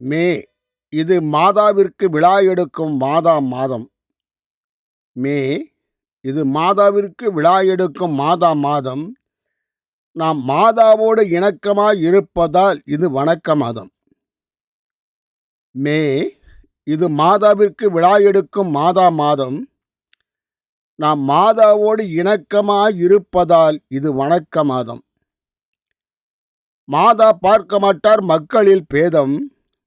மே இது மாதாவிற்கு விழா எடுக்கும் மாதா மாதம். மே இது மாதாவிற்கு விழா எடுக்கும் மாதா மாதம். நாம் மாதாவோடு இணக்கமாக இருப்பதால் இது வணக்க மாதம் மே இது மாதாவிற்கு விழா எடுக்கும் மாதா மாதம். நாம் மாதாவோடு இணக்கமாக இருப்பதால் இது வணக்க மாதம் மாதா பார்க்க மாட்டார் மக்களில் பேதம்.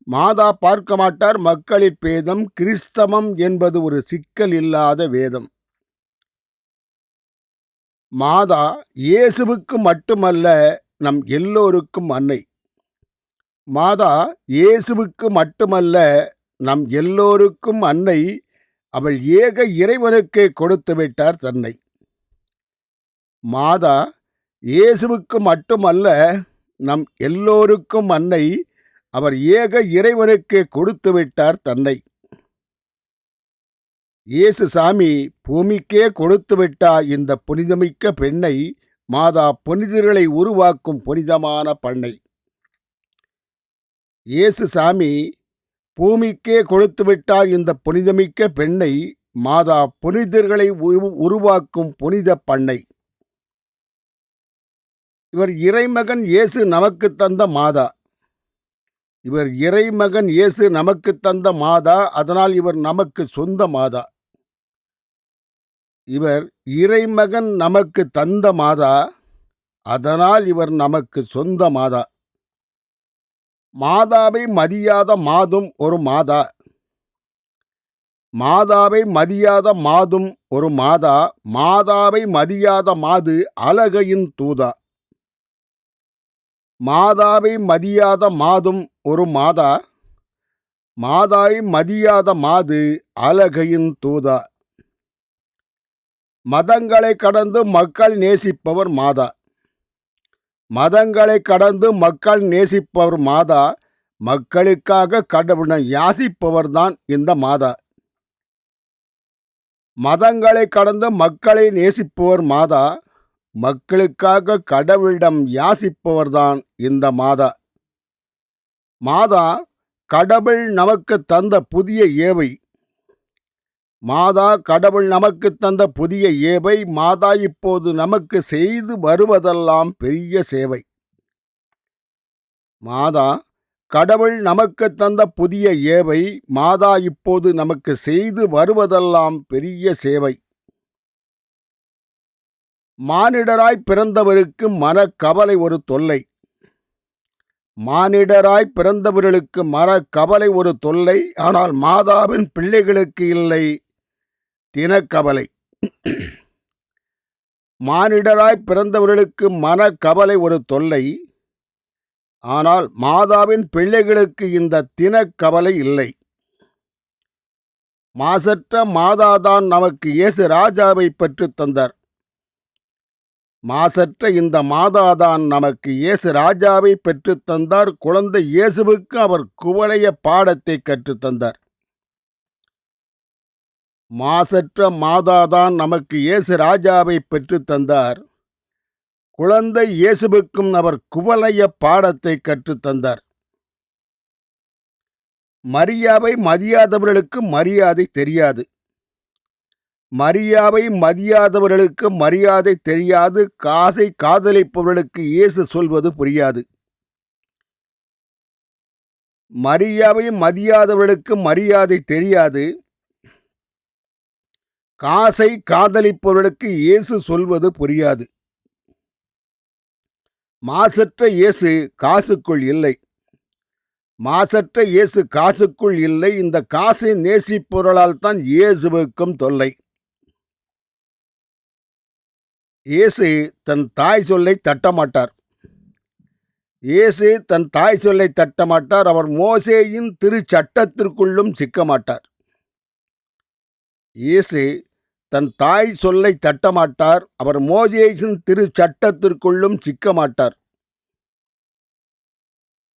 மாதா பார்க்க மாட்டார் மக்களின் பேதம் கிறிஸ்தவம் என்பது ஒரு சிக்கல் இல்லாத வேதம். மாதா இயேசுவுக்கு மட்டுமல்ல நம் எல்லோருக்கும் அன்னை. மாதா இயேசுவுக்கு மட்டுமல்ல நம் எல்லோருக்கும் அன்னை. அவள் ஏக இறைவனுக்கே கொடுத்து விட்டார் தன்னை. மாதா இயேசுவுக்கு மட்டுமல்ல நம் எல்லோருக்கும் அன்னை. அவர் ஏக இறைவனுக்கே கொடுத்து விட்டார் தன்னை. இயேசு சாமி பூமிக்கே கொடுத்து விட்டார் இந்த புனிதமிக்க பெண்ணை மாதா புனிதர்களை உருவாக்கும் புனிதமான பண்ணை. இயேசு சாமி பூமிக்கே கொடுத்து விட்டார் இந்த புனிதமிக்க பெண்ணை மாதா புனிதர்களை உருவாக்கும் புனித பண்ணை. இவர் இறைமகன் இயேசு நமக்கு தந்த மாதா. இவர் இறைமகன் இயேசு நமக்கு தந்த மாதா அதனால் இவர் நமக்கு சொந்த மாதா. இவர் இறைமகன் நமக்கு தந்த மாதா அதனால் இவர் நமக்கு சொந்த மாதா. மாதாவை மதியாத மாதும் ஒரு மாதா. மாதாவை மதியாத மாதும் ஒரு மாதா மாதாவை மதியாத மாது அழகையின் தூதா. மாதாவை மதியாத மாதும் ஒரு மாதா மாதாவை மதியாத மாது அழகையின் தூதா. மதங்களை கடந்து மக்கள் நேசிப்பவர் மாதா. மதங்களை கடந்து மக்கள் நேசிப்பவர் மாதா மக்களுக்காக கடவுளை யாசிப்பவர்தான் இந்த மாதா. மதங்களை கடந்து மக்களை நேசிப்பவர் மாதா மக்களுக்காக கடவுளிடம் யாசிப்பவர்தான் இந்த மாதா. மாதா கடவுள் நமக்கு தந்த புதிய ஏவை. மாதா கடவுள் நமக்கு தந்த புதிய ஏவை மாதா இப்போது நமக்கு செய்து வருவதெல்லாம் பெரிய சேவை. மாதா கடவுள் நமக்கு தந்த புதிய ஏவை மாதா இப்போது நமக்கு செய்து வருவதெல்லாம் பெரிய சேவை. மானிடராய் பிறந்தவருக்கு மனக்கவலை ஒரு தொல்லை. மானிடராய் பிறந்தவர்களுக்கு மனக்கவலை ஒரு தொல்லை ஆனால் மாதாவின் பிள்ளைகளுக்கு இல்லை தினக்கவலை. மானிடராய் பிறந்தவர்களுக்கு மனக்கவலை ஒரு தொல்லை ஆனால் மாதாவின் பிள்ளைகளுக்கு இந்த தினக்கவலை இல்லை. மாசற்ற மாதாதான் நமக்கு இயேசு ராஜாவை பெற்று தந்தார். மாசற்ற இந்த மாதாதான் நமக்கு இயேசு ராஜாவை பெற்றுத் தந்தார். குழந்தை இயேசுவுக்கு அவர் குவளைய பாடத்தை கற்றுத் தந்தார். மாசற்ற மாதாதான் நமக்கு இயேசு ராஜாவை பெற்றுத்தந்தார் குழந்தை இயேசுவுக்கும் அவர் குவளைய பாடத்தை கற்றுத் தந்தார். மரியாவை மதியாதவர்களுக்கு மரியாதை தெரியாது. மரியாவை மதியாதவர்களுக்கு மரியாதை தெரியாது காசை காதலிப்பவர்களுக்கு இயேசு சொல்வது புரியாது. மரியாவை மதியாதவர்களுக்கு மரியாதை தெரியாது காசை காதலிப்பவர்களுக்கு இயேசு சொல்வது புரியாது. மாசற்ற இயேசு காசுக்குள் இல்லை. மாசற்ற இயேசு காசுக்குள் இல்லை. இந்த காசை நேசிப்பவர்களால் தான் இயேசுவுக்கும் தொல்லை. இயேசு தன் தாய் சொல்லை தட்டமாட்டார். இயேசு தன் தாய் சொல்லை தட்டமாட்டார். அவர் மோசேயின் திரு சட்டத்திற்குள்ளும் சிக்க மாட்டார் இயேசு தன் தாய் சொல்லை தட்டமாட்டார். அவர் மோசேயின் திரு சட்டத்திற்குள்ளும் சிக்க மாட்டார்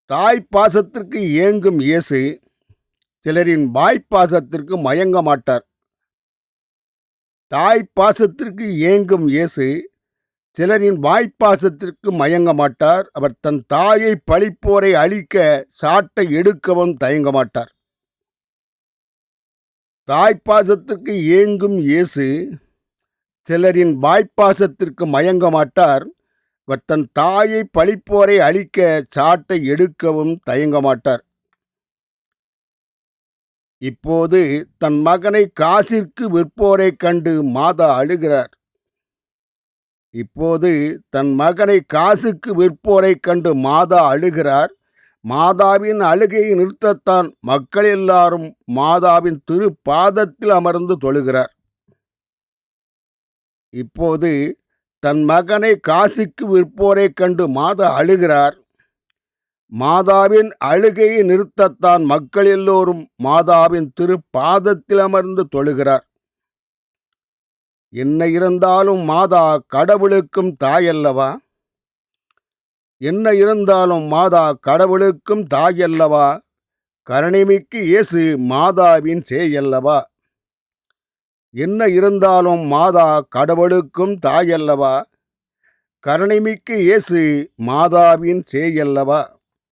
தாய் பாசத்திற்கு ஏங்கும் இயேசு சிலரின் வாய்ப்பாசத்திற்கு மயங்க மாட்டார் தாய் பாசத்திற்கு ஏங்கும் இயேசு சிலரின் வாய்ப்பாசத்திற்கு மயங்க மாட்டார். அவர் தன் தாயை பழிப்போரை அழிக்க சாட்டை எடுக்கவும் தயங்க மாட்டார். தாய்ப்பாசத்திற்கு ஏங்கும் இயேசு சிலரின் வாய்ப்பாசத்திற்கு மயங்க மாட்டார். அவர் தன் தாயை பழிப்போரை அழிக்க சாட்டை எடுக்கவும் தயங்க மாட்டார். இப்போது தன் மகனை காசிற்கு விற்போரைக் கண்டு மாதா அழுகிறார். இப்போது தன் மகனை காசுக்கு விற்போரைக் கண்டு மாதா அழுகிறார். மாதாவின் அழுகையை நிறுத்தத்தான் மக்கள் எல்லாரும் மாதாவின் திரு பாதத்தில் அமர்ந்து தொழுகிறார். இப்போது தன் மகனை காசுக்கு விற்போரைக் கண்டு மாதா அழுகிறார். மாதாவின் அழுகையை நிறுத்தத்தான் மக்கள் எல்லோரும் மாதாவின் திருப்பாதத்தில் அமர்ந்து தொழுகிறார். என்ன இருந்தாலும் மாதா கடவுளுக்கும் தாயல்லவா? என்ன இருந்தாலும் மாதா கடவுளுக்கும் தாயல்லவா? கருணைமிக்கு இயேசு மாதாவின் சேயல்லவா? என்ன இருந்தாலும் மாதா கடவுளுக்கும் தாயல்லவா? கருணைமிக்கு இயேசு மாதாவின் சேயல்லவா?